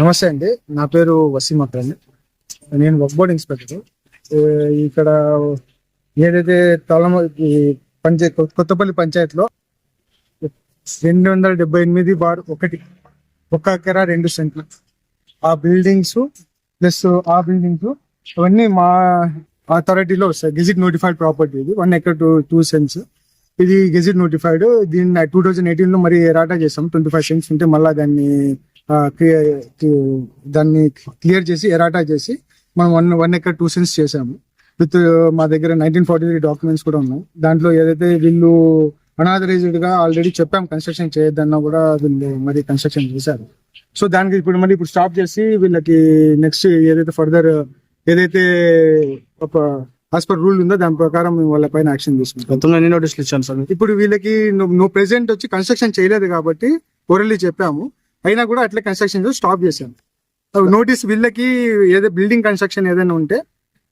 నమస్తే అండి. నా పేరు వసీం అక్రమ్. నేను వర్క్ బోర్డ్ ఇన్స్పెక్టర్. ఇక్కడ ఏదైతే తలమ ఈ పంచాయత్ కొత్తపల్లి పంచాయత్లో రెండు వందల డెబ్బై ఎనిమిది బార్ ఒకటి ఒక ఎకరా రెండు సెంట్లు. ఆ బిల్డింగ్స్ ప్లస్ ఆ బిల్డింగ్స్ అవన్నీ మా అథారిటీలో వస్తాయి. గెజిట్ నోటిఫైడ్ ప్రాపర్టీ ఇది. One acre two two cents. ఇది గెజిట్ నోటిఫైడ్. దీన్ని టూ థౌజండ్ ఎయిటీన్లో మరి ఎరాటా చేసాం. ట్వంటీ ఫైవ్ సెంట్స్ ఉంటే మళ్ళీ దాన్ని దాన్ని క్లియర్ చేసి ఎరాటా చేసి మనం one one acre two cents చేసాము విత్ మా దగ్గర నైన్టీన్ ఫార్టీ త్రీ డాక్యుమెంట్స్ కూడా ఉన్నాయి. దాంట్లో ఏదైతే వీళ్ళు అనాథరైజ్డ్గా ఆల్రెడీ చెప్పాం కన్స్ట్రక్షన్ చేయొద్దన్నా కూడా వీళ్ళు మరి కన్స్ట్రక్షన్ చేశారు. సో దానికి ఇప్పుడు మళ్ళీ ఇప్పుడు స్టాప్ చేసి వీళ్ళకి నెక్స్ట్ ఏదైతే ఫర్దర్ ఏదైతే ఒక యాజ్ పర్ రూల్ ఉందో దాని ప్రకారం వాళ్ళ పైన యాక్షన్ తీసుకుంటాం. గతంలో ఎన్ని నోటీసులు ఇచ్చాను సార్ ఇప్పుడు వీళ్ళకి నువ్వు నువ్వు ప్రెసెంట్ వచ్చి కన్స్ట్రక్షన్ చేయలేదు కాబట్టి ఓరల్లీ చెప్పాము. అయినా కూడా అట్లే కన్స్ట్రక్షన్ స్టాప్ చేశాము నోటీస్ వీళ్ళకి ఏదో బిల్డింగ్ కన్స్ట్రక్షన్ ఏదైనా ఉంటే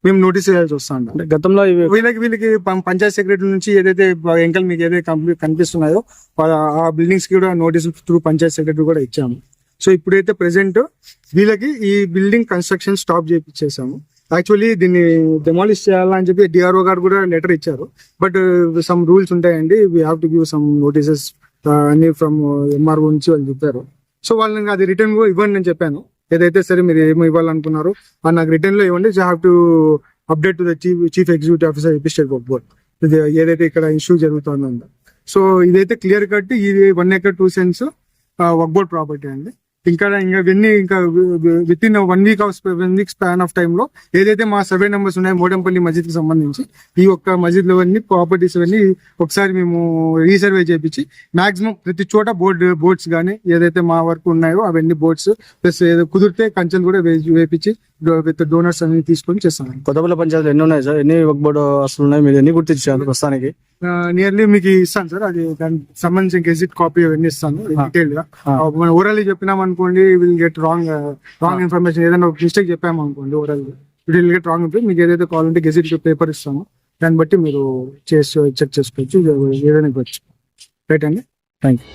మేము నోటీస్ చేయాల్సి వస్తాం అంటే గతంలో వీళ్ళకి వీళ్ళకి పంచాయత్ సెక్రటరీ నుంచి ఏదైతే ఎంకల్ మీకు ఏదైతే కనిపిస్తున్నాయో ఆ- బిల్డింగ్స్కి కూడా నోటీసులు త్రూ పంచాయత్ సెక్రటరీ కూడా ఇచ్చాము. సో ఇప్పుడైతే ప్రెసెంట్ వీళ్ళకి ఈ బిల్డింగ్ కన్స్ట్రక్షన్ స్టాప్ చేపించేసాము యాక్చువల్లీ దీన్ని డెమాలిష్ చేయాలని చెప్పి డిఆర్ఓ గారు కూడా లెటర్ ఇచ్చారు. బట్ సమ్ రూల్స్ ఉంటాయండి. We have to give some notices అన్ని ఫ్రమ్ ఎంఆర్ఓ నుంచి వాళ్ళు చెప్పారు. సో వాళ్ళని అది రిటర్న్ కూడా ఇవ్వండి నేను చెప్పాను. ఏదైతే సరే మీరు ఏమి ఇవ్వాలనుకున్నారో అది నాకు రిటర్న్లో ఇవ్వండి. Have to update to the chief chief executive officer AP state work board ఇది ఏదైతే ఇక్కడ ఇష్యూ జరుగుతుందో సో ఇదైతే క్లియర్ కట్ ఇది one acre two cents work board property అండి. ఇంకా ఇంకా ఇవన్నీ ఇంకా with in one week of one week span of టైంలో ఏదైతే మా సర్వే నెంబర్స్ ఉన్నాయో మోడంపల్లి మస్జిద్కి సంబంధించి ఈ ఒక్క మస్జిద్లో అన్ని ప్రాపర్టీస్ అవన్నీ ఒకసారి మేము రీసర్వే చేపించి మాక్సిమం ప్రతి చోట బోర్డ్ బోర్డ్స్ కానీ ఏదైతే మా వరకు ఉన్నాయో అవన్నీ బోర్డ్స్ ప్లస్ ఏదో కుదిరితే కంచెలు కూడా వేపించి విత్ డోనర్స్ అన్ని తీసుకొని చేస్తాం కొత్తపల్లి పంచాయతీలు ఎన్ని ఉన్నాయి సార్? ఎన్ని వర్క్ బోర్డు అసలు ఉన్నాయి? మీరు ఎన్ని గుర్తించారు ప్రస్తుతానికి? నియర్లీ మీకు ఇస్తాను సార్. అది దానికి సంబంధించిన గెజిట్ కాపీ అవన్నీ ఇస్తాను. డీటెయిల్గా. మనం ఓరల్లీ చెప్పినాం అనుకోండి will get wrong wrong information ఏదైనా ఒక మిస్టేక్ చెప్పాము అనుకోండి ఓరల్ విల్ గెట్ రాంగ్ మీకు ఏదైతే కావాలంటే గెజిట్ పేపర్ ఇస్తాము. దాన్ని బట్టి మీరు చేసి చెక్ చేసుకోవచ్చు. ఏదైనా ఇవ్వచ్చు. రైట్ అండి? Thank you